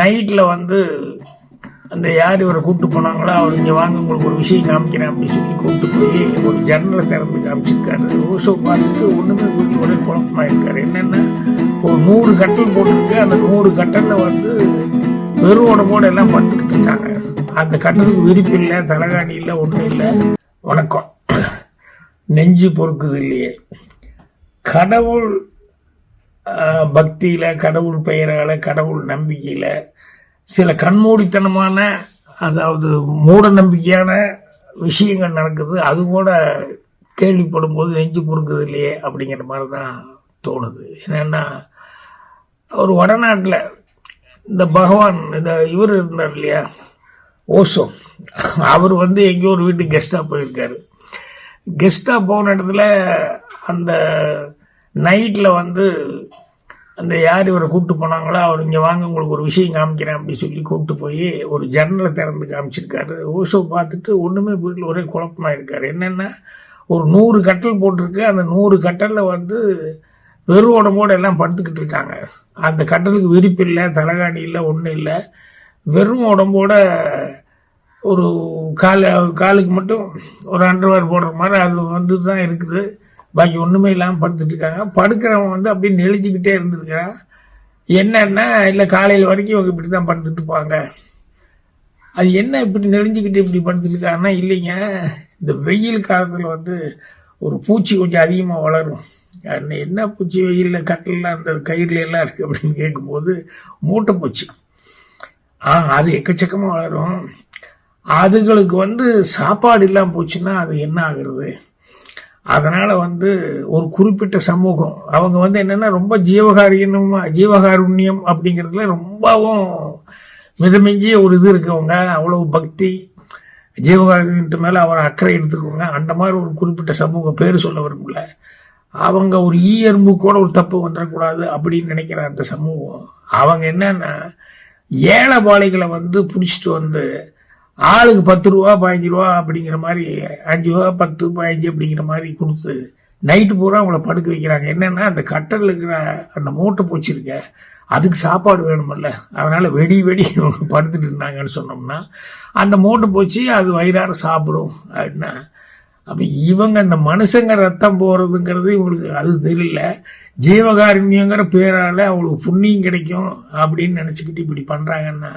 நைட்டில் வந்து அந்த யார் இவரை கூப்பிட்டு போனாங்களோ அவர் இங்கே வாங்க உங்களுக்கு ஒரு விஷயம் காமிக்கிறேன் அப்படின்னு சொல்லி கூப்பிட்டு போய் ஒரு ஜன்னலை திறந்து காமிச்சிருக்காரு. ஓசோ பார்த்துட்டு ஒன்றுமே வீட்டில் ஒரே குழப்பமாக இருக்கார். என்னென்னா? ஒரு நூறு கட்டல் போட்டிருக்கு. அந்த நூறு கட்டலில் வந்து வெறும் உடம்போடு எல்லாம் படுத்துக்கிட்டு இருக்காங்க. அந்த கட்டலுக்கு விரிப்பு இல்லை தலைகாணி இல்லை ஒன்றும் இல்லை. வணக்கம். நெஞ்சு பொறுக்குது இல்லையே. கடவுள் பக்தியில் கடவுள் பெயரால் கடவுள் நம்பிக்கையில் சில கண்மூடித்தனமான அதாவது மூட நம்பிக்கையான விஷயங்கள் நடக்குது. அது கூட கேள்விப்படும் போது நெஞ்சு பொறுக்குது இல்லையே அப்படிங்கிற மாதிரி தான் தோணுது. என்னென்னா ஒரு வடநாட்டில் இந்த பகவான் இந்த இவர் இருந்தார் இல்லையா ஓசோ. அவர் வந்து எங்கேயோ ஒரு வீட்டுக்கு கெஸ்டாக போயிருக்காரு. கெஸ்டாக போன இடத்துல அந்த நைட்டில் வந்து அந்த யார் இவரை கூப்பிட்டு போனாங்களோ அவர் இங்கே வாங்க உங்களுக்கு ஒரு விஷயம் காமிக்கிறேன் அப்படின்னு சொல்லி கூப்பிட்டு போய் ஒரு ஜன்னலை திறந்து காமிச்சிருக்காரு. ஓஷோ பார்த்துட்டு ஒன்றுமே வீட்டில் ஒரே குழப்பமாக இருக்கார். என்னென்னா ஒரு நூறு கட்டல் போட்டிருக்கு. அந்த நூறு கட்டலில் வந்து வெறும் உடம்போடு எல்லாம் படுத்துக்கிட்டு இருக்காங்க. அந்த கட்டலுக்கு விரிப்பு இல்லை தலைகாணி இல்லை ஒன்றும் இல்லை. வெறும் உடம்போட ஒரு கால் காலுக்கு மட்டும் ஒரு அண்டர்வேர் போடுற மாதிரி அது வந்து தான் இருக்குது. பாக்கி ஒன்றுமே இல்லாமல் படுத்துட்டு இருக்காங்க. படுக்கிறவன் வந்து அப்படியே நெளிஞ்சிக்கிட்டே இருந்திருக்கிறான். என்னன்னா இல்லை காலையில் வரைக்கும் இவங்க இப்படி தான் படுத்துட்டு இருப்பாங்க. அது என்ன இப்படி நெளிஞ்சிக்கிட்டு இப்படி படுத்துட்டு இருக்காங்கன்னா இல்லைங்க. இந்த வெயில் காலத்தில் வந்து ஒரு பூச்சி கொஞ்சம் அதிகமாக வளரும். என்ன பூச்சி வெயிலில் கட்டில் அந்த கயிறுல எல்லாம் இருக்குது அப்படின்னு கேட்கும்போது மூட்டை பூச்சி. ஆ அது எக்கச்சக்கமாக வளரும். அதுகளுக்கு வந்து சாப்பாடு இல்லாமல் போச்சுன்னா அது என்ன ஆகுறது? அதனால் வந்து ஒரு குறிப்பிட்ட சமூகம். அவங்க வந்து என்னென்னா ரொம்ப ஜீவகாரியனும் ஜீவகாருண்யம் அப்படிங்கிறதுல ரொம்பவும் மிதமிஞ்சிய ஒரு இது இருக்கவங்க. அவ்வளவு பக்தி ஜீவகாருண்யத்து மேலே அவர் அக்கறை எடுத்துக்கோங்க. அந்த மாதிரி ஒரு குறிப்பிட்ட சமூகம் பேர் சொல்ல விரும்பல. அவங்க ஒரு ஈ எறும்பு கூட ஒரு தப்பு வந்துடக்கூடாது அப்படின்னு நினைக்கிற அந்த சமூகம். அவங்க என்னென்னா ஏழை பாலைகளை வந்து பிடிச்சிட்டு வந்து ஆளுக்கு பத்து ரூபா பதினஞ்சு ரூபா அப்படிங்கிற மாதிரி அஞ்சு ரூபா பத்து பதினஞ்சு அப்படிங்கிற மாதிரி கொடுத்து நைட்டு பூரா அவங்கள படுக்க வைக்கிறாங்க. என்னென்னா அந்த கட்டரில் இருக்கிற அந்த மூட்டை போச்சுருக்க அதுக்கு சாப்பாடு வேணுமில்ல அதனால் வெடி வெடி படுத்துட்டு இருந்தாங்கன்னு சொன்னோம்னா அந்த மூட்டை பூச்சி அது வயிறார சாப்பிடும் அப்படின்னா அப்போ இவங்க இந்த மனுஷங்க ரத்தம் போகிறதுங்கிறது இவங்களுக்கு அது தெரியல. ஜீவகாருண்யங்கிற பேரால் அவங்களுக்கு புண்ணியம் கிடைக்கும் அப்படின்னு நினச்சிக்கிட்டு இப்படி பண்ணுறாங்கன்னா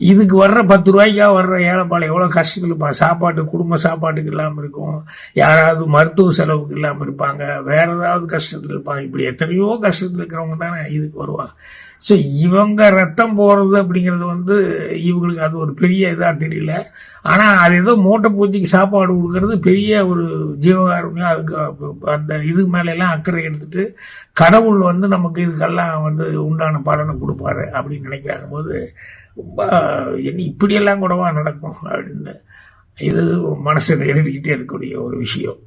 இதுக்கு வர்ற பத்து ரூபாய்க்காக வர்ற ஏழைப்பாளை எவ்வளோ கஷ்டத்தில் இருப்பாங்க சாப்பாட்டு குடும்ப சாப்பாட்டுக்கு இல்லாமல் இருக்கும். யாராவது மருத்துவ செலவுக்கு இல்லாமல் இருப்பாங்க. வேற ஏதாவது கஷ்டத்தில் இருப்பாங்க. இப்படி எத்தனையோ கஷ்டத்தில் இருக்கிறவங்க தானே இதுக்கு வருவாங்க ஸோ இவங்க ரத்தம் போகிறது அப்படிங்கிறது வந்து இவங்களுக்கு அது ஒரு பெரிய இதாக தெரியல. ஆனால் அது ஏதோ மூட்டை பூச்சிக்கு சாப்பாடு கொடுக்கறது பெரிய ஒரு ஜீவகாருண்யம். அதுக்கு அந்த இது மேலெல்லாம் அக்கறை எடுத்துட்டு கடவுள் வந்து நமக்கு இதுக்கெல்லாம் வந்து உண்டான பலனை கொடுப்பாரு அப்படின்னு நினைக்கிறாங்க. போது ரொம்ப என்ன இப்படியெல்லாம் கூடவா நடக்கும் அப்படின்னு இது மனசை எழுதிக்கிட்டே இருக்கக்கூடிய ஒரு விஷயம்.